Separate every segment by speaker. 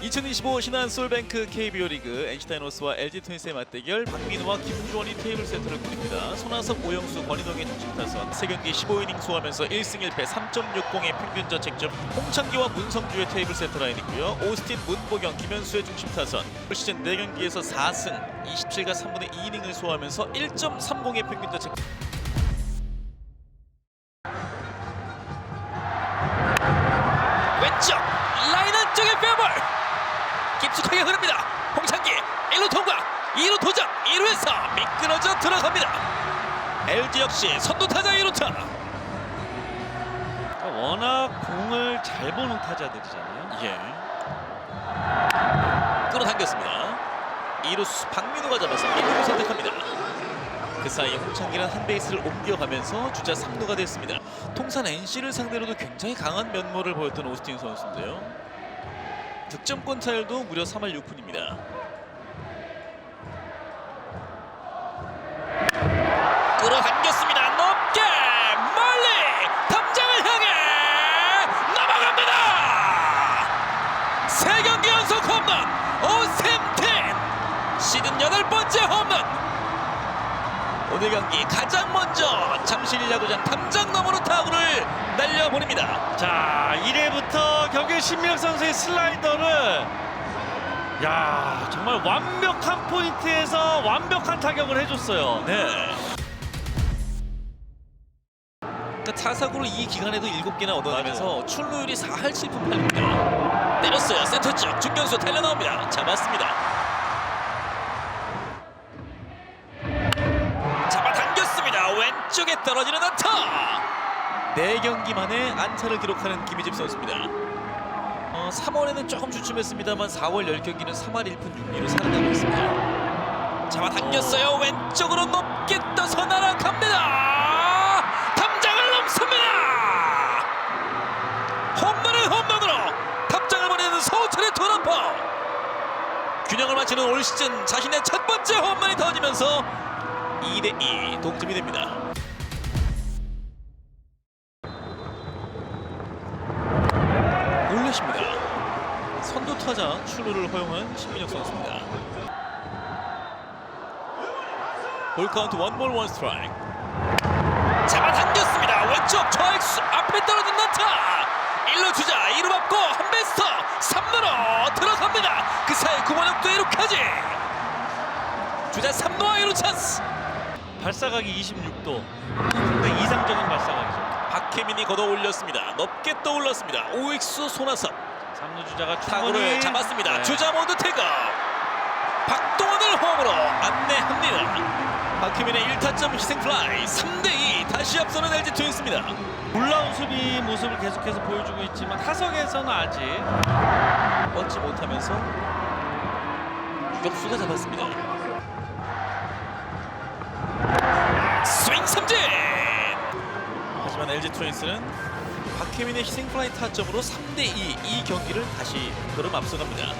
Speaker 1: 2025 신한 솔뱅크 KBO 리그 NC 다이노스와 LG 트윈스의 맞대결 박민우와 김주원이 테이블 세트를 꾸립니다. 손아섭, 오영수, 권희동의 중심 타선 세 경기 15이닝 소화하면서 1승 1패 3.60의 평균 자책점 홍창기와 문성주의 테이블 세트 라인이고요. 오스틴, 문보경, 김현수의 중심 타선 올 시즌 4경기에서 4승 27과 3분의 2이닝을 소화하면서 1.30의 평균 자책 왼쪽 라인 안쪽에 페어볼 깊숙하게 흐릅니다. 홍창기 1루 통과. 2루 도전 2루에서 미끄러져 들어갑니다. LG 역시 선두 타자 2루타
Speaker 2: 워낙 공을 잘 보는 타자들이잖아요.
Speaker 1: 예. 끌어당겼습니다. 2루수 박민우가 잡아서 1루를 선택합니다. 그 사이 홍창기는 한 베이스를 옮겨가면서 주자 3루가 됐습니다. 통산 NC를 상대로도 굉장히 강한 면모를 보였던 오스틴 선수인데요 득점권 차율도 무려 3할 6푼입니다. 끌어당겼습니다. 높게 멀리 담장을 향해 넘어갑니다. 세 경기 연속 홈런 오샘텐 시즌 여덟 번째 홈런 오늘 경기 가장 먼저 잠실 야구장 담장 너머로 타구를 날려보냅니다
Speaker 2: 자, 1회부터 격일 신명 선수의 슬라이더를 야, 정말 완벽한 포인트에서 완벽한 타격을 해줬어요.
Speaker 1: 네. 그러니까 타석으로 이 기간에도 7개나 얻어내면서 출루율이 4할 7푼 8입니다. 때렸어요. 센터 쪽 중견수 달려 나옵니다. 잡았습니다. 왼쪽에 떨어지는 안타. 네 경기 만에 안타를 기록하는 김희집 선수입니다. 어, 3월에는 조금 주춤했습니다만 4월 10경기는 3할 1푼 6리로 살아가고 있습니다. 잡아당겼어요. 왼쪽으로 높게 떠서 날아갑니다. 담장을 넘습니다. 홈런은 홈런으로 담장을 버리는 서우철의 투런퍼. 균형을 맞추는 올 시즌 자신의 첫 번째 홈런이 터지면서 2대2 동점이 됩니다. 올려십니다. 선두 타자 출루를 허용한 신민혁 선수입니다. 볼 카운트 원볼 원 스트라이크. 잡아당겼습니다. 왼쪽 좌익수 앞에 떨어진 난타. 1루 주자 2루 받고 한 베스터 3루로 들어갑니다. 그 사이 구원혁도 1루까지. 주자 3루와 1루 찬스.
Speaker 2: 발사각이 26도. 굉장히 이상적인 발사각이죠.
Speaker 1: 박혜민이 걷어 올렸습니다. 높게 떠올랐습니다. 오익수 손아섭.
Speaker 2: 3루 주자가
Speaker 1: 타구를
Speaker 2: 충분히
Speaker 1: 잡았습니다.
Speaker 2: 네.
Speaker 1: 주자 모두 태그. 박동원을 홈으로 안내합니다. 박혜민의 1타점 희생 플라이 3대2 다시 앞서는 LG 트윈스입니다.
Speaker 2: 놀라운 수비 모습을 계속해서 보여주고 있지만 타석에서는 아직
Speaker 1: 뻗지 못하면서 유격수가 잡았습니다. 스윙 삼진! 하지만 LG 트윈스는 박혜민의 희생 플라이 타점으로 3대2 이 경기를 다시 걸음 앞서갑니다.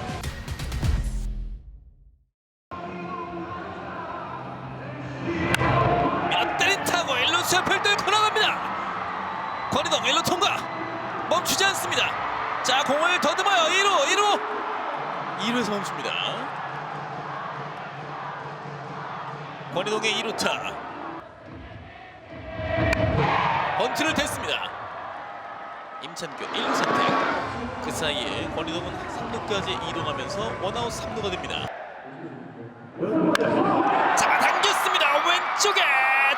Speaker 1: 때린 타고 1루수 옆을 뚫고 나갑니다. 권희동 1루 통과 멈추지 않습니다. 자 공을 더듬어요 1루 1루 2루에서 멈춥니다. 권희동의 2루타 번트를 댔습니다. 임찬규 1루 선택 그 사이에 권희동은 3루까지 이동하면서 원아웃 3루가 됩니다. 잡아당겼습니다. 왼쪽에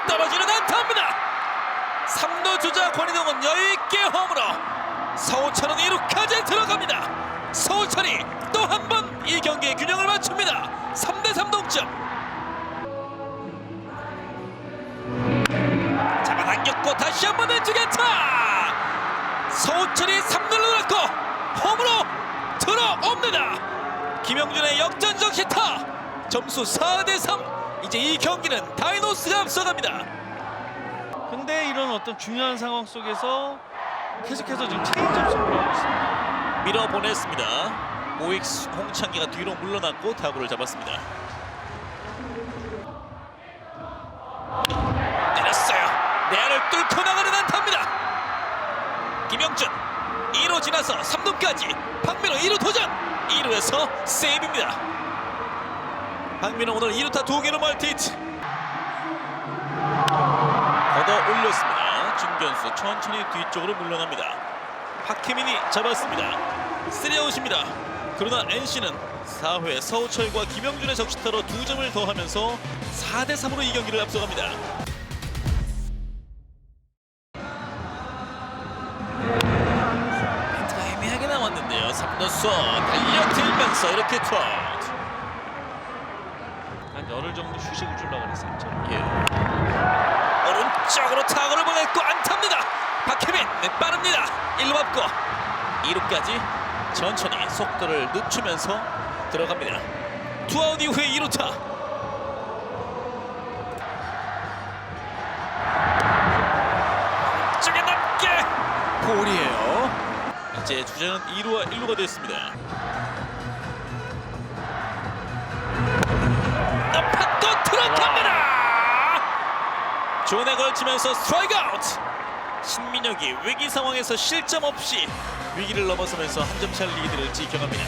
Speaker 1: 떨어지는 안타입니다. 3루 주자 권희동은 여유 다시 한 번 왼쪽에 타. 서우철이 3루를 넣고 홈으로 들어옵니다. 김영준의 역전적 히타. 점수 4대3. 이제 이 경기는 다이노스가 앞서갑니다.
Speaker 2: 근데 이런 어떤 중요한 상황 속에서 계속해서 지금 체인지업 승부하고 있습니다.
Speaker 1: 밀어보냈습니다. 오익수 홍창기가 뒤로 물러났고 타구를 잡았습니다. 때렸어요. 내야를 뚫고 나가는 안타입니다. 김영준 2루 지나서 3루까지 박민호 2루 도전 2루에서 세이브입니다. 박민호 오늘 2루타 두 개로 멀티히트. 걷어 올렸습니다. 중견수 천천히 뒤쪽으로 물러납니다. 박혜민이 잡았습니다. 3아웃입니다. 그러나 NC는 4회 서우철과 김영준의 적시타로 두 점을 더하면서 4대 3으로 이 경기를 앞서갑니다. 3루수 달려들면서 이렇게 투아웃.
Speaker 2: 한 열흘 정도 휴식을 주려고 그랬어요.
Speaker 1: 예. 오른쪽으로 타구를 보냈고 안타입니다. 박혜민 네, 빠릅니다. 1루 앞고 2루까지 천천히 속도를 늦추면서 들어갑니다. 투아웃 이후에 2루타. 이제 주자는 2루와 1루가 됐습니다. 높아 또 들어갑니다. 존에 걸치면서 스트라이크 아웃. 신민혁이 위기 상황에서 실점 없이 위기를 넘어서면서 한 점 차 리드를 지켜갑니다.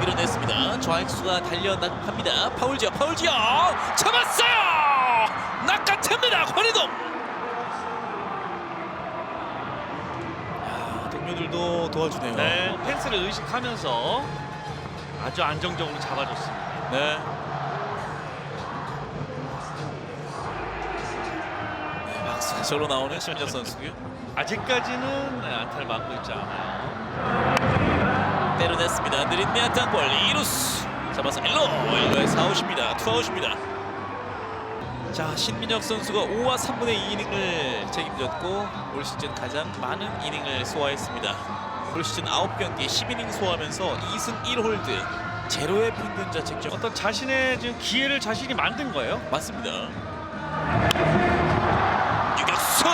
Speaker 1: 밀어냈습니다. 좌익수가 달려나갑니다. 파울지어, 파울지어 잡았어요. 낚아챕니다. 권희동. 야, 동료들도 도와주네요.
Speaker 2: 네, 펜스를 의식하면서 아주 안정적으로 잡아줬습니다.
Speaker 1: 네. 네, 박수가 절로 나오는 신민혁 선수고요.
Speaker 2: 아직까지는 네, 안타를 맞고 있지 않아요.
Speaker 1: 때려냈습니다. 느린 내야 땅볼 2루스 잡아서 1루 1루에 4아웃입니다. 투아웃입니다. 자 신민혁 선수가 5와 3분의 2 이닝을 책임졌고 올 시즌 가장 많은 이닝을 소화했습니다. 올 시즌 9경기 10이닝 소화하면서 2승 1홀드 제로의 평균 자책점
Speaker 2: 어떤 자신의 지금 기회를 자신이 만든 거예요.
Speaker 1: 맞습니다. 유격수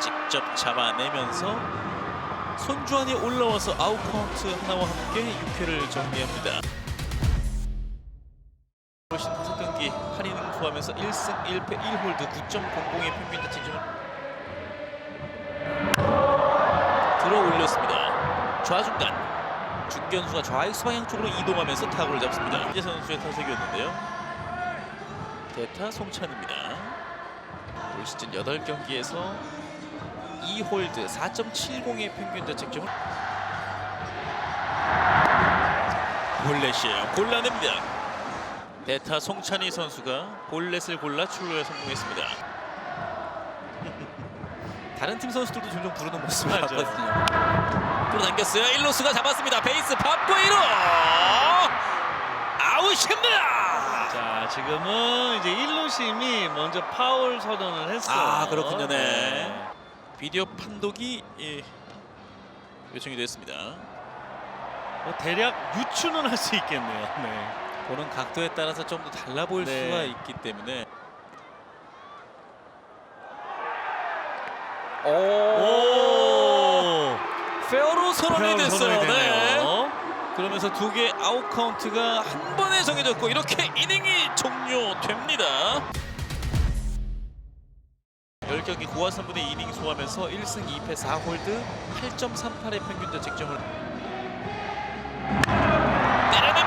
Speaker 1: 직접 잡아내면서 손주환이 올라와서 아웃 카운트 하나와 함께 6회를 정리합니다. 경기 할인을 투하면서 1승 1패 1홀드 9.00의 평균 자책점을 들어 올렸습니다. 좌중간 중견수가 좌익수 방향 쪽으로 이동하면서 타구를 잡습니다. 이재 선수의 타석이었는데요. 대타 송찬입니다. 올 시즌 8경기에서 2홀드 4.70의 평균 자책점을 볼넷이에요. 골라냅니다. 대타 송찬희 선수가 볼넷을 골라 출루에 성공했습니다. 다른 팀 선수들도 종종 부르는 모습을
Speaker 2: 맞아.
Speaker 1: 봤거든요. 끌어당겼어요. 1루수가 잡았습니다. 베이스 밟고 1루 아웃입니다.
Speaker 2: 자, 지금은 이제 1루심이 먼저 파울 선언을 했어요.
Speaker 1: 아 그렇군요. 네. 비디오 판독이 예, 요청이 됐습니다.
Speaker 2: 뭐 대략 유추는 할 수 있겠네요. 네.
Speaker 1: 보는 각도에 따라서 좀 더 달라 보일
Speaker 2: 네.
Speaker 1: 수가 있기 때문에. 오,
Speaker 2: 오!
Speaker 1: 페어로 선언이 됐어요.
Speaker 2: 선언이
Speaker 1: 네.
Speaker 2: 되네요.
Speaker 1: 그러면서 두개 아웃 카운트가 한 번에 정해졌고 이렇게 이닝이 종료됩니다. 10경기 9와 3분의 2이닝 소화하면서 1승 2패 4홀드 8.38의 평균 자책점을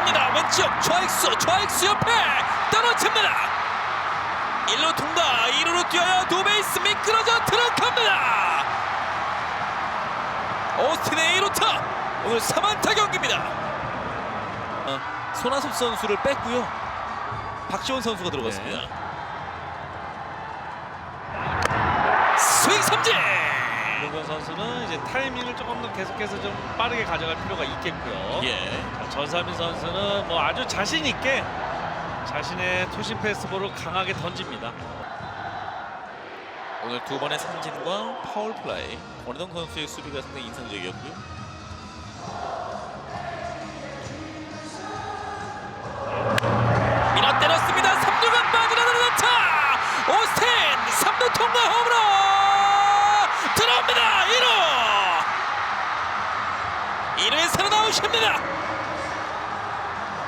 Speaker 1: 때려냅니다. 왼쪽 좌익수 좌익수 옆에 떨어집니다. 1루 통과 2루로 뛰어야 두 베이스 미끄러져 들어갑니다. 오스틴의 2루타 오늘 3안타 경기입니다. 어, 손아섭 선수를 뺐고요. 박지원 선수가 들어갔습니다. 스윙 삼진.
Speaker 2: 선수는 이제 타이밍을 조금 더 계속해서 좀 빠르게 가져갈 필요가 있겠고요.
Speaker 1: 예.
Speaker 2: 자, 전사민 선수는 뭐 아주 자신 있게 자신의 투심 패스볼을 강하게 던집니다.
Speaker 1: 오늘 두 번의 삼진과 파울 플라이. 권혜동 선수의 수비가 상당히 인상적이었고요. 1루에 살아나오십니다.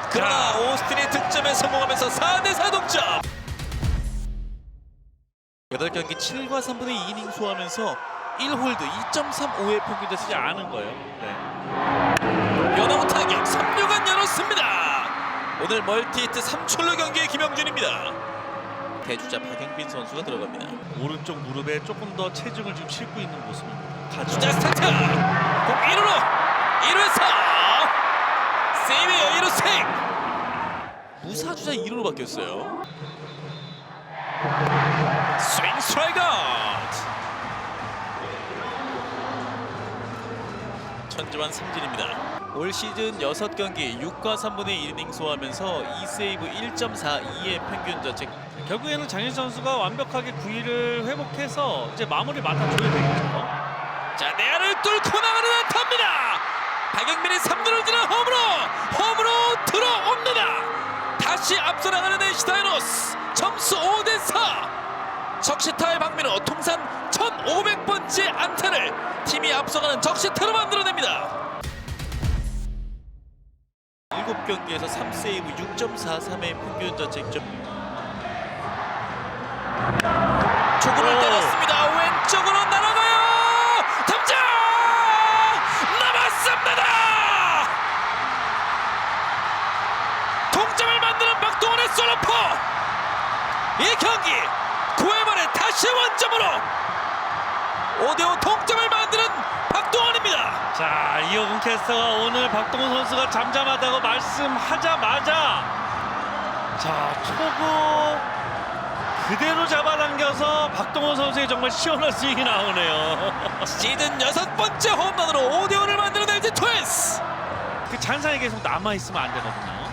Speaker 1: 그러나
Speaker 2: 자.
Speaker 1: 오스틴이 득점에 성공하면서 4대4 동점. 8경기 7과 3분의 2이닝 소화하면서 1홀드 2.35의 평균
Speaker 2: 쓰지
Speaker 1: 자책점.
Speaker 2: 않은 거예요. 네.
Speaker 1: 변화구 타격 3루간 열었습니다. 오늘 멀티히트 3출루 경기의 김영준입니다. 대주자 박영빈 선수가 들어갑니다.
Speaker 2: 오른쪽 무릎에 조금 더 체중을 지금 싣고 있는 모습입니다.
Speaker 1: 주자 스타트 공 1루로 1루에서 세이브의 1루 스윙 무사주자 2루로 바뀌었어요. 스윙 스트라이크 천지환 삼진입니다. 올 시즌 6경기 6과 3분의 1이닝 소화하면서 2세이브 1.42의 평균 자책.
Speaker 2: 결국에는 장현 선수가 완벽하게 9위를 회복해서 이제 마무리 맡아줘야 되겠죠.
Speaker 1: 자 내야를 뚫고 나가는 안타입니다 박영민이 3루를 지나 홈으로 홈으로 들어옵니다. 다시 앞서 나가는 NC 다이노스 점수 5대 4 적시타의 박민호 통산 1500번째 안타를 팀이 앞서가는 적시타로 만들어냅니다. 7경기에서 3세이브 6.43의 평균 자책점.
Speaker 2: 오.
Speaker 1: 때렸습니다 이 경기 9회 만에 다시 원점으로 5대5 동점을 만드는 박동원입니다
Speaker 2: 자 이호근 캐스터가 오늘 박동원 선수가 잠잠하다고 말씀하자마자 자 초구 그대로 잡아당겨서 박동원 선수의 정말 시원한 스윙이 나오네요.
Speaker 1: 시즌 여섯 번째 홈런으로 5대5를 만드는 LG 트윈스
Speaker 2: 그 잔상이 계속 남아 있으면 안 되거든요.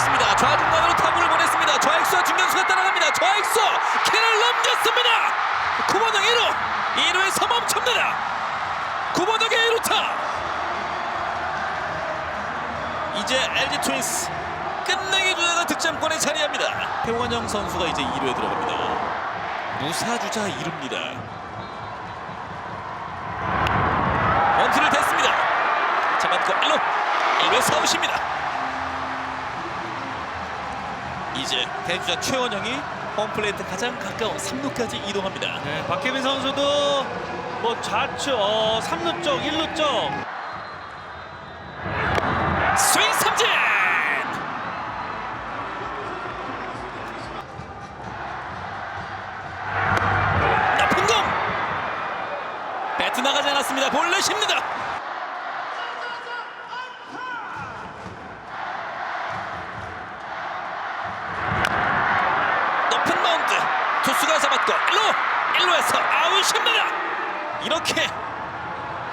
Speaker 1: 올렸습니다. 좌중간으로 타구를 보냈습니다. 좌익수와 중견수가 따라갑니다. 좌익수 키를 넘겼습니다. 구번역 1루 2루에서 멈춥니다. 구번역의 1루타 이제 LG 트윈스 끝내기 주자가 득점권에 자리합니다. 태원영 선수가 이제 2루에 들어갑니다. 무사주자 2루입니다. 원투를 댔습니다. 잡았고 1루 1루에서 아웃입니다. 이제 대주자 최원영이 홈플레이트 가장 가까운 3루까지 이동합니다.
Speaker 2: 네, 박혜민 선수도 뭐 좌측, 어, 3루 쪽, 1루 쪽
Speaker 1: 투수가 잡았고 1루 1루에서 아웃입니다. 이렇게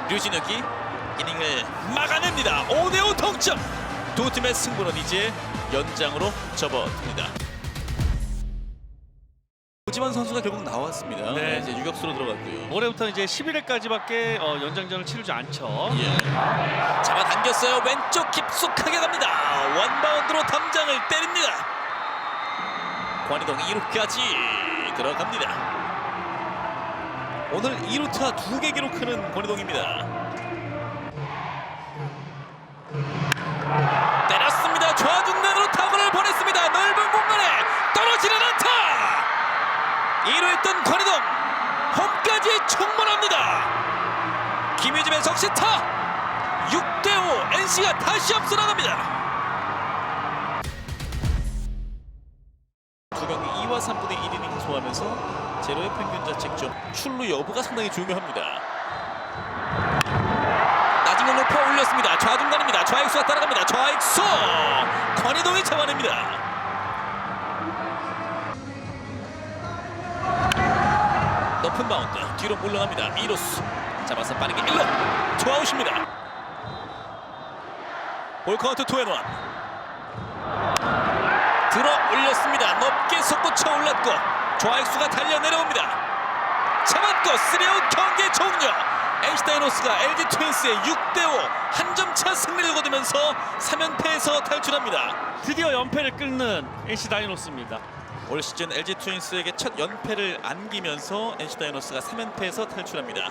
Speaker 1: 류진혁이 이닝을 막아냅니다. 5대5 동점. 두 팀의 승부는 이제 연장으로 접어듭니다. 오지만 선수가 결국 나왔습니다.
Speaker 2: 네.
Speaker 1: 이제 유격수로 들어갔고요.
Speaker 2: 올해부터 이제 11회까지밖에 어, 연장전을 치르지 않죠.
Speaker 1: 예. 잡아당겼어요. 왼쪽 깊숙하게 갑니다. 원바운드로 담장을 때립니다. 관이동 2루까지 들어갑니다. 오늘 2루타 두개 기록하는 권희동입니다. 때렸습니다. 좌중간으로 타구를 보냈습니다. 넓은 공간에 떨어지는 안타. 2루에 있던 권희동 홈까지 충분합니다. 김유집의 적시타 6대5 NC가 다시 앞서 나갑니다. 두 경기 2와 3분의 1이닝 소화하면서 제로의 평균 자책점 출루 여부가 상당히 중요합니다. 낮은 공 높여 올렸습니다. 좌중간입니다. 좌익수가 따라갑니다. 좌익수 권희동이 잡아냅니다. 높은 바운드 뒤로 물러납니다. 2루수 잡아서 빠르게 1루 투아웃입니다. 볼 카운트 투앤원 들어 올렸습니다. 높게 솟구쳐 올랐고 좌익수가 달려 내려옵니다. 잡았고 3아웃 경기 종료. NC 다이노스가 LG 트윈스의 6대5 한 점 차 승리를 거두면서 3연패에서 탈출합니다.
Speaker 2: 드디어 연패를 끊는 NC 다이노스입니다.
Speaker 1: 올 시즌 LG 트윈스에게 첫 연패를 안기면서 NC 다이노스가 3연패에서 탈출합니다.